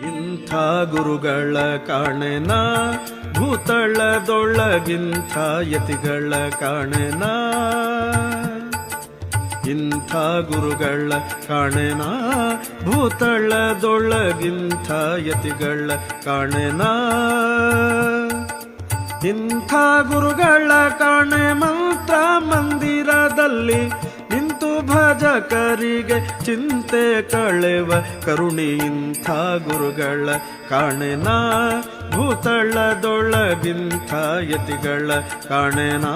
ಇಂಥ ಗುರುಗಳ ಕಾಣೆನ, ಭೂತಳದೊಳಗಿಂಥ ಯತಿಗಳ ಕಾಣೆನ. ಇಂಥ ಗುರುಗಳ ಕಾಣೆನ, ಭೂತಳದೊಳಗಿಂಥ ಯತಿಗಳ ಕಾಣೆನ. ಇಂಥ ಗುರುಗಳ ಕಾಣೆ ಮಂತ್ರ ಮಂದಿರದಲ್ಲಿ ಭಜಕರಿಗೆ ಚಿಂತೆ ಕಳೆವ ಕರುಣಿ ಇಂಥ ಗುರುಗಳ ಕಾಣೆನ? ಭೂತಳದೊಳಗಿಂಥ ಯತಿಗಳ ಕಾಣೆನಾ?